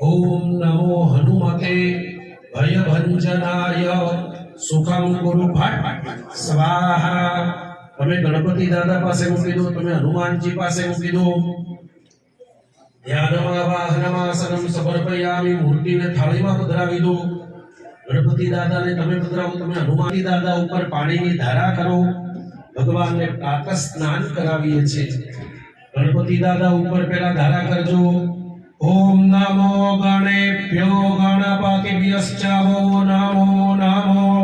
ઓમ નમો હનુમતે ભયભંજનાય સુખમ ગુરુ ભટ્ટ સ્વાહા. તમે ગણપતિ દાદા પાસે મૂકી દો, તમે હનુમાનજી પાસે મૂકી દો. ધ્યાનમાં વાહનમાસનમ સમર્પયામિ મૂર્તિને થાળીમાં પધરાવી દો. ગણપતિ દાદાને તમે પધરાવો, તમે હનુમાનજી દાદા ઉપર પાણીની ધારા કરો. ભગવાનને પાક સ્નાન કરાવીએ છીએ. ગણપતિ દાદા ઉપર પહેલા ધારા કરજો. ઓમ નમો ગણેભ્યો ગણપતિભ્યશ્ચ વો નમો નમો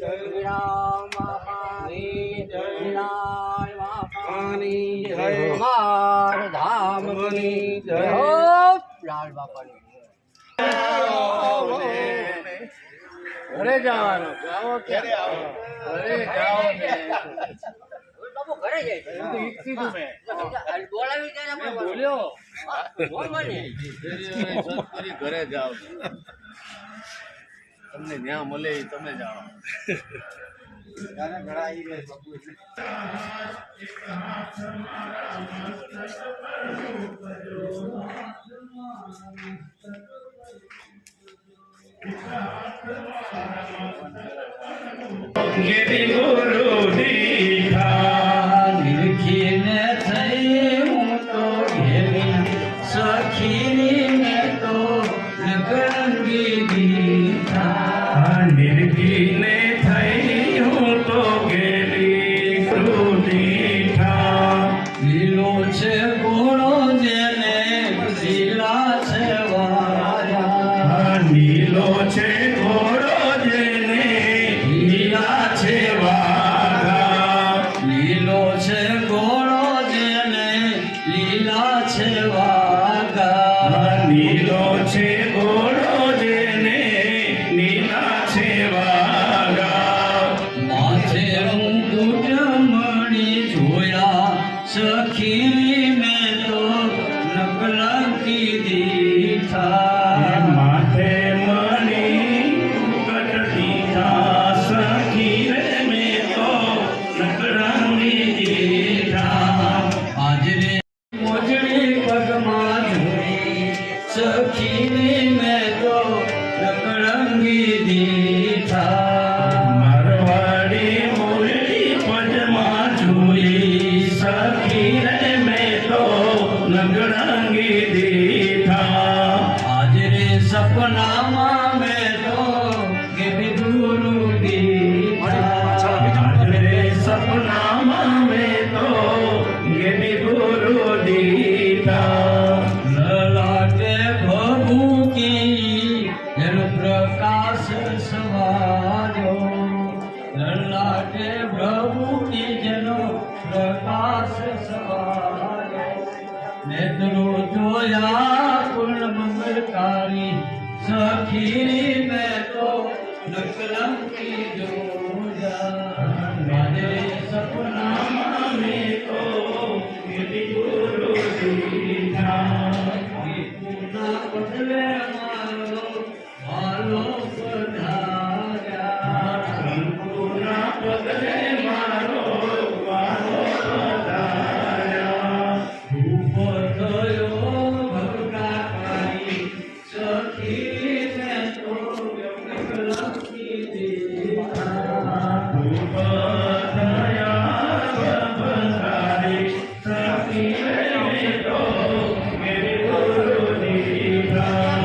જય. રામ બાપા જય. લાલ બાપાની ઘરે જવાનું જાઓ ઘરે આવો ઘરે જાઓ ઘરે જાય બોલાવી ત્યારે બોલ્યો ઘરે જાઓ તમને જ્યાં મળે એ તમે જાણો. ગિરિ ગુરુ દીઠા नेत्रो तो जोया पूर्ण मंगलकारी सखीरी मैं तो नकलम की जोया सपना मेरे गुरु जी का